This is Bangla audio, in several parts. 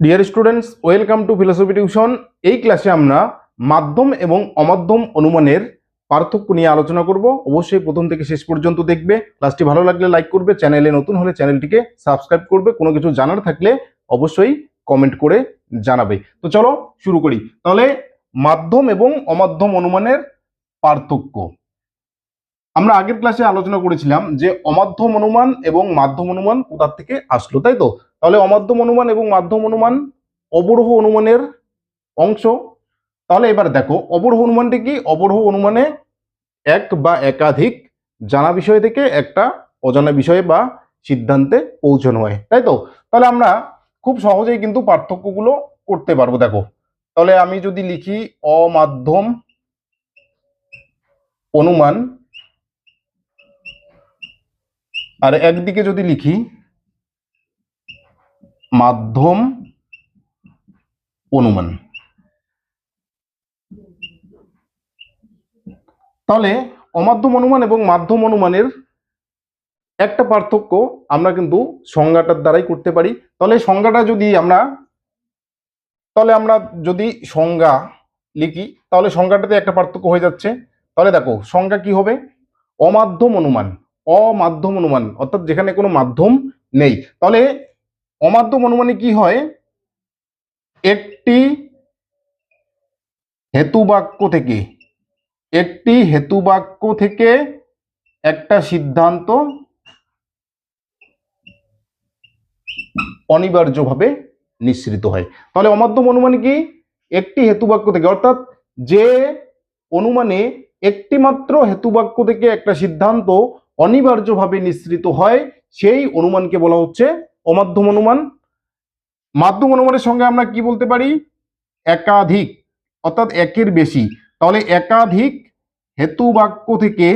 Dear students welcome to philosophy tuition এই ক্লাসে আমরা মাধ্যম এবং অমাধ্যম অনুমানের পার্থক্য নিয়ে আলোচনা করব। অবশ্যই প্রথম থেকে শেষ পর্যন্ত দেখবে। ক্লাসটি ভালো লাগলে লাইক করবে। চ্যানেলে নতুন হলে চ্যানেলটিকে সাবস্ক্রাইব করবে। কোনো কিছু জানার থাকলে অবশ্যই কমেন্ট করে জানাবে। তো চলো শুরু করি। তাহলে মাধ্যম এবং অমাধ্যম অনুমানের পার্থক্য। আমরা আগের ক্লাসে আলোচনা করেছিলাম যে অমাধ্যম অনুমান এবং মাধ্যম অনুমান কোথা থেকে আসলো, তাই তো? তাহলে অমাধ্যম অনুমান এবং মাধ্যম অনুমান অবরোহ অনুমানের অংশ। তাহলে এবার দেখো, অবরোহ অনুমানটি কি? অবরোহ অনুমানে এক বা একাধিক জানা বিষয় থেকে একটা অজানা বিষয়ে বা সিদ্ধান্তে পৌঁছানো হয়, তাই তো? তাহলে আমরা খুব সহজেই কিন্তু পার্থক্যগুলো করতে পারব, দেখো। তাহলে আমি যদি লিখি অমাধ্যম অনুমান, আর একদিকে যদি লিখি মাধ্যম অনুমান। তাহলে অমাধ্যম অনুমান এবং মাধ্যম অনুমানের একটা পার্থক্য আমরা কিন্তু সংজ্ঞাটার দ্বারাই করতে পারি। তাহলে সংজ্ঞাটা যদি আমরা, তাহলে আমরা যদি সংজ্ঞা লিখি, তাহলে সংজ্ঞাটাতে একটা পার্থক্য হয়ে যাচ্ছে। তাহলে দেখো, সংজ্ঞা কি হবে? অমাধ্যম অনুমান অমাধ্যম অনুমান, অর্থাৎ যেখানে কোনো মাধ্যম নেই। তাহলে অমাধ্যম অনুমানে কি হয়? একটি হেতু বাক্য থেকে, একটি হেতু বাক্য থেকে একটা সিদ্ধান্ত অনিবার্যভাবে নিঃসৃত হয়। তাহলে অমাধ্যম অনুমানে কি? একটি হেতুবাক্য থেকে, অর্থাৎ যে অনুমানে একটি মাত্র হেতুবাক্য থেকে একটা সিদ্ধান্ত অনিবার্যভাবে নিঃসৃত হয়, সেই অনুমানকে বলা হচ্ছে অমাধ্যম অনুমান। মাধ্যম অনুমানের সঙ্গে আমরা কি বলতে পারি? একাধিক, অর্থাৎ একের বেশি। তাহলে একাধিক হেতু বাক্য থেকে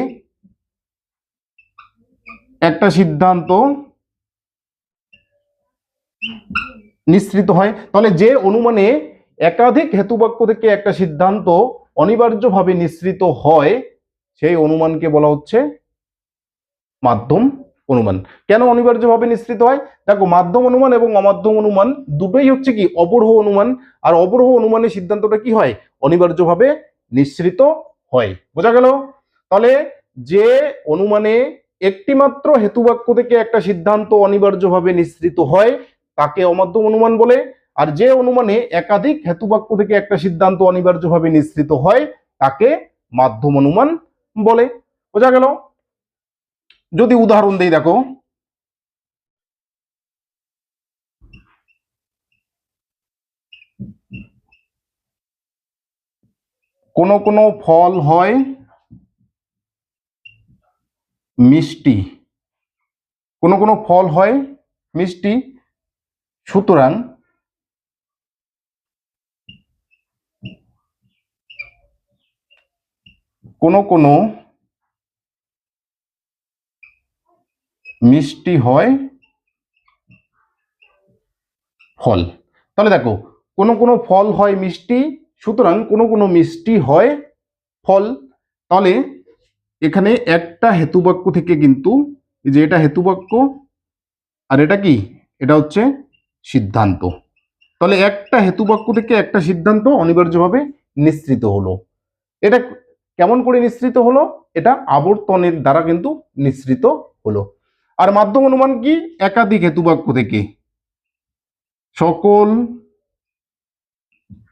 একটা সিদ্ধান্ত নিঃসৃত হয়। তাহলে যে অনুমানে একাধিক হেতুবাক্য থেকে একটা সিদ্ধান্ত অনিবার্যভাবে নিঃসৃত হয়, সেই অনুমানকে বলা হচ্ছে মাধ্যম। অনুমান। কেন অনিবার্যভাবে নিঃসৃত হয়? দেখো, মাধ্যম অনুমান এবং অমাধ্যম অনুমান দুটোই হচ্ছে কি? অবরোহ অনুমান। আর অবরোহ অনুমানের সিদ্ধান্তটা কি হয়? অনিবার্যভাবে নিঃসৃত হয়। বোঝা গেল? তাহলে যে অনুমানে একটি মাত্র হেতুবাক্য থেকে একটা সিদ্ধান্ত অনিবার্যভাবে নিঃসৃত হয়, তাকে অমাধ্যম অনুমান বলে। আর যে অনুমানে একাধিক হেতুবাক্য থেকে একটা সিদ্ধান্ত অনিবার্যভাবে নিঃসৃত হয়, তাকে মাধ্যম অনুমান বলে। বোঝা গেল? যদি উদাহরণ দেই দেখো। কোনো কোনো ফল হয় মিষ্টি। কোনো কোনো ফল হয় মিষ্টি। সুতরাং কোনো কোনো মিষ্টি হয় ফল। তাহলে দেখো, কোনো কোনো ফল হয় মিষ্টি, সুতরাং কোনো কোনো মিষ্টি হয় ফল। তাহলে এখানে একটা হেতুবাক্য থেকে কিন্তু যে এটা হেতুবাক্য, আর এটা কি? এটা হচ্ছে সিদ্ধান্ত। তাহলে একটা হেতুবাক্য থেকে একটা সিদ্ধান্ত অনিবার্যভাবে নিঃসৃত হলো। এটা কেমন করে নিঃসৃত হলো? এটা আবর্তনের দ্বারা কিন্তু নিঃসৃত হলো। আর মাধ্যম অনুমান কি? একাধিক হেতুবাক্য থেকে। সকল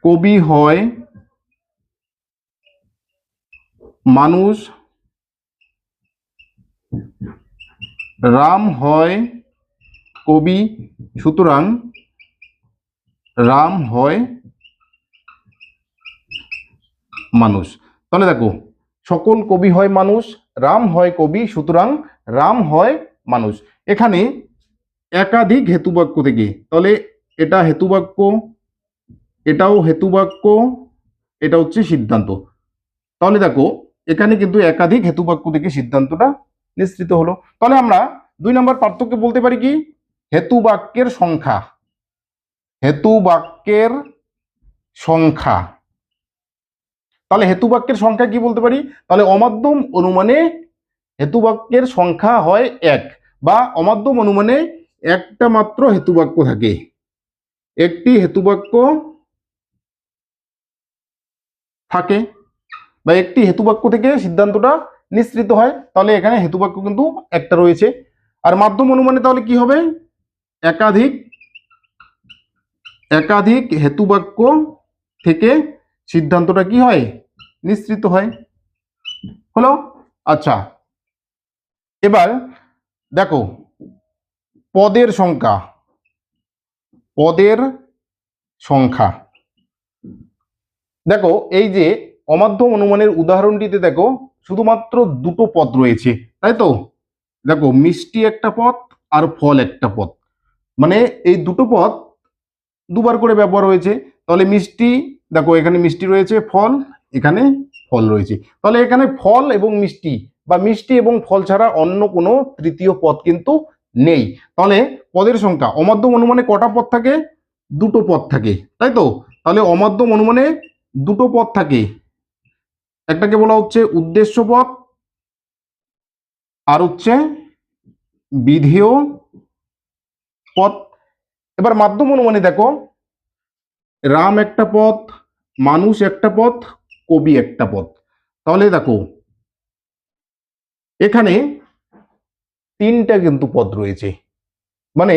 কবি হয় মানুষ, রাম হয় কবি, সুতরাং রাম হয় মানুষ। তাহলে দেখো, সকল কবি হয় মানুষ, রাম হয় কবি, সুতরাং রাম হয় মানুষ। এখানে একাধিক হেতুবাক্য থেকে তাহলে এটা হেতুবাক্য, এটাও হেতুবাক্য, এটা হচ্ছে সিদ্ধান্ত। তাহলে দেখো, এখানে কিন্তু একাধিক হেতুবাক্য থেকে সিদ্ধান্তটা নিশ্চিত হলো। তাহলে আমরা দুই নম্বর পার্থক্য বলতে পারি কি? হেতুবাক্যের সংখ্যা। হেতুবাক্যের সংখ্যা। তাহলে হেতুবাক্যের সংখ্যা কি বলতে পারি? তাহলে অমাধ্যম অনুমানে হেতুবাক্যের সংখ্যা হয় এক। বা অমাধ্যম অনুমানে একটা মাত্র হেতুবাক্য থাকে। একটি হেতুবাক্য থাকে বা একটি হেতুবাক্য থেকে সিদ্ধান্তটা নিঃসৃত হয়, তাহলে এখানে হেতুবাক্য কিন্তু একটা রয়েছে। আর মাধ্যম অনুমানে তাহলে কি হবে? একাধিক একাধিক হেতুবাক্য থেকে সিদ্ধান্তটা কি হয়? নিঃসৃত হয়। হলো আচ্ছা এবার দেখো, পদের সংখ্যা পদের সংখ্যা। দেখো, এই যে অমাধ্যম অনুমানের উদাহরণটিতে দেখো, শুধুমাত্র দুটো পদ রয়েছে, তাই তো? দেখো, মিষ্টি একটা পদ আর ফল একটা পদ। মানে এই দুটো পদ দুবার করে ব্যবহার হয়েছে। তাহলে মিষ্টি, দেখো, এখানে মিষ্টি রয়েছে, ফল, এখানে ফল রয়েছে। তাহলে এখানে ফল এবং মিষ্টি বা মিষ্টি এবং ফল ছাড়া অন্য কোনো তৃতীয় পদ কিন্তু নেই। তাহলে পদের সংখ্যা অমাধ্যম অনুমানে কটা পদ থাকে? দুটো পদ থাকে, তাই তো? তাহলে অমাধ্যম অনুমানে দুটো পদ থাকে। একটাকে বলা হচ্ছে উদ্দেশ্য পদ, আর হচ্ছে বিধেয় পদ। এবার মাধ্যম অনুমানে দেখো, রাম একটা পথ মানুষ একটা পথ কবি একটা পথ তাহলে দেখো এখানে তিনটা কিন্তু পদ রয়েছে। মানে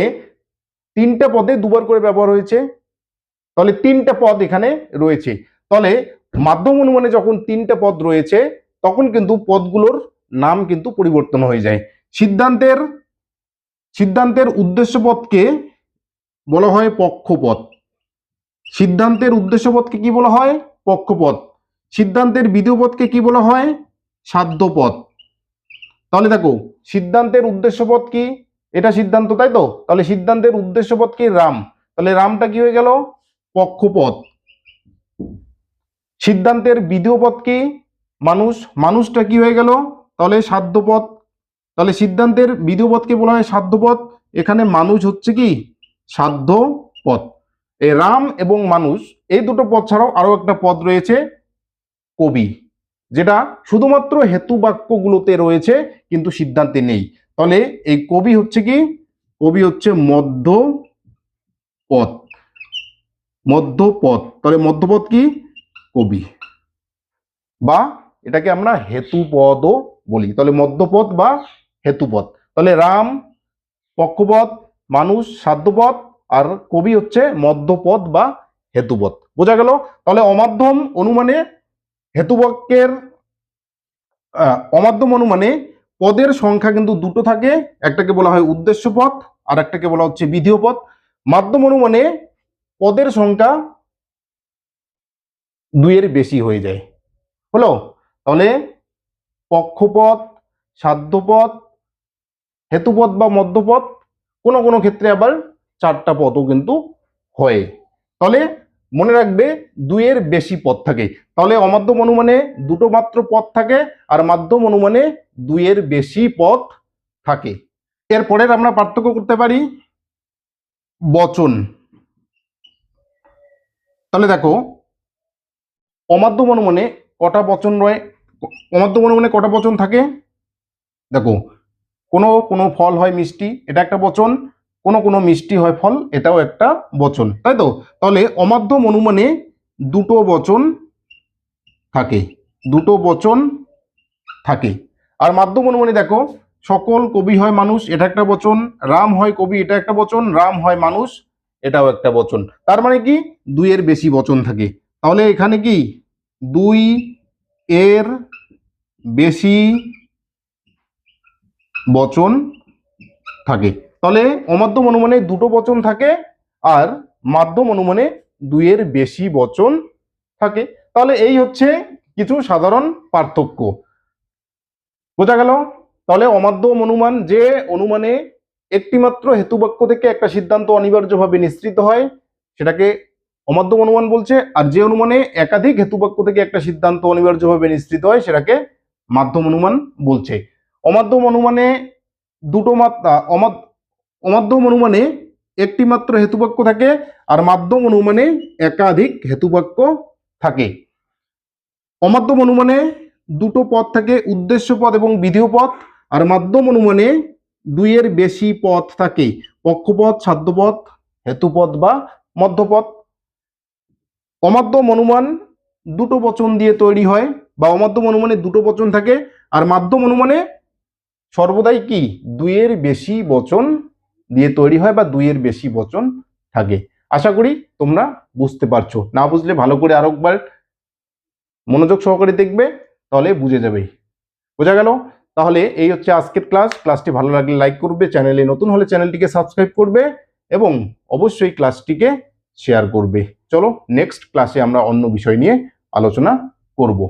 তিনটা পদে দুবার করে ব্যবহার হয়েছে। তাহলে তিনটা পদ এখানে রয়েছে। তাহলে মাধ্যম অনুমানে যখন তিনটা পদ রয়েছে, তখন কিন্তু পদগুলোর নাম কিন্তু পরিবর্তন হয়ে যায়। সিদ্ধান্তের সিদ্ধান্তের উদ্দেশ্য পদকে বলা হয় পক্ষপদ সিদ্ধান্তের উদ্দেশ্য পদকে কি বলা হয়? পক্ষপদ সিদ্ধান্তের বিধিপদকে কি বলা হয়? সাধ্যপদ তাহলে দেখো, সিদ্ধান্তের উদ্দেশ্য পদ কি? এটা সিদ্ধান্ত, তাই তো? তাহলে সিদ্ধান্তের উদ্দেশ্য পদ কি? রাম। তাহলে রামটা কি হয়ে গেল? পক্ষপথ। সিদ্ধান্তের বিধিও পদ কি? মানুষ, মানুষটা কি হয়ে গেল? তাহলে সাধ্যপদ তাহলে সিদ্ধান্তের বিধিও পদকে বলা হয়? সাধ্যপদ এখানে মানুষ হচ্ছে কি? সাধ্য পদ এই রাম এবং মানুষ, এই দুটো পদ ছাড়াও আরও একটা পদ রয়েছে, কবি। যেটা শুধুমাত্র হেতু বাক্যগুলোতে রয়েছে, কিন্তু সিদ্ধান্তে নেই। তাহলে এই কবি হচ্ছে কি? কবি হচ্ছে মধ্য পদ মধ্যপদ তাহলে মধ্যপদ কি? কবি। বা এটাকে আমরা হেতুপদও বলি। তাহলে মধ্যপদ বা হেতুপদ তাহলে রাম পক্ষপথ, মানুষ সাধ্যপদ আর কবি হচ্ছে মধ্যপদ বা হেতুপদ বোঝা গেল? তাহলে অমাধ্যম অনুমানে হেতুবাক্যের অমাধ্যম অনুমানে পদের সংখ্যা কিন্তু দুটো থাকে। একটাকে বলা হয় উদ্দেশ্য পদ আর একটাকে বলা হচ্ছে বিধেয় পদ মাধ্যম অনুমানে পদের সংখ্যা দুইয়ের বেশি হয়ে যায়। হলো? তাহলে পক্ষপথ সাধ্যপদ হেতুপথ বা মধ্যপথ, কোনো কোনো ক্ষেত্রে আবার চারটা পদও কিন্তু হয়। তাহলে মনে রাখবে দুইয়ের বেশি পদ থাকে। তাহলে অমাধ্যম অনুমানে দুটো মাত্র পদ থাকে আর মাধ্যম অনুমানে দুইয়ের বেশি পদ থাকে। এরপরের আমরা পার্থক্য করতে পারি বচন। তাহলে দেখো, অমাধ্যম অনুমানে কটা বচন রয়ে, অমাধ্যম অনুমানে কটা বচন থাকে? দেখো, কোনো কোনো ফল হয় মিষ্টি, এটা একটা বচন। কোনো কোনো মিষ্টি হয় ফল, এটাও একটা বচন, তাই তো? তাহলে অমাধ্যম অনুমানে দুটো বচন থাকে, দুটো বচন থাকে। আর মাধ্যম অনুমানে দেখো, সকল কবি হয় মানুষ, এটা একটা বচন, রাম হয় কবি, এটা একটা বচন, রাম হয় মানুষ, এটাও একটা বচন। তার মানে কি? দুইয়ের বেশি বচন থাকে। তাহলে এখানে কি? দুই এর বেশি বচন থাকে। তাহলে অমাধ্যম অনুমানে দুটো বচন থাকে আর মাধ্যম অনুমানে দুইয়ের বেশি বচন থাকে। তাহলে এই হচ্ছে কিছু সাধারণ পার্থক্য। বোঝা গেল? তাহলে অমাধ্যম অনুমান যে অনুমানে একটিমাত্র হেতুবাক্য থেকে একটা সিদ্ধান্ত অনিবার্যভাবে নিঃসৃত হয়, সেটাকে অমাধ্যম অনুমান বলছে, আর যে অনুমানে একাধিক হেতুবাক্য থেকে একটা সিদ্ধান্ত অনিবার্যভাবে নিঃসৃত হয়, সেটাকে মাধ্যম অনুমান বলছে। অমাধ্যম অনুমানে দুটো মাত্রা, অমাধ্য অমাধ্যম অনুমানে একটি মাত্র হেতুবাক্য থাকে আর মাধ্যম অনুমানে একাধিক হেতুবাক্য থাকে। অমাধ্যম অনুমানে দুটো পদ থাকে, উদ্দেশ্য পদ এবং বিধেয় পদ, আর মাধ্যম অনুমানে দুইয়ের বেশি পথ থাকে পক্ষপদ সাধ্যপদ হেতুপদ বা মধ্যপথ। অমাধ্যম অনুমান দুটো বচন দিয়ে তৈরি হয় বা অমাধ্যম অনুমানে দুটো বচন থাকে, আর মাধ্যম অনুমানে সর্বদাই কি? দুইয়ের বেশি বচন দিয়ে তৈরি হয় বা দুইয়ের বেশি বচন থাকে। আশা করি তোমরা বুঝতে পারছ। না বুঝলে ভালো করে আরেকবার মনোযোগ সহকারে দেখবে, তাহলে বুঝে যাবে। বোঝা গেল? তাহলে এই হচ্ছে আজকের ক্লাস। ক্লাসটি ভালো লাগলে লাইক করবে, চ্যানেলে নতুন হলে চ্যানেলটিকে সাবস্ক্রাইব করবে এবং অবশ্যই ক্লাসটিকে শেয়ার করবে। চলো, নেক্সট ক্লাসে আমরা অন্য বিষয় নিয়ে আলোচনা করব।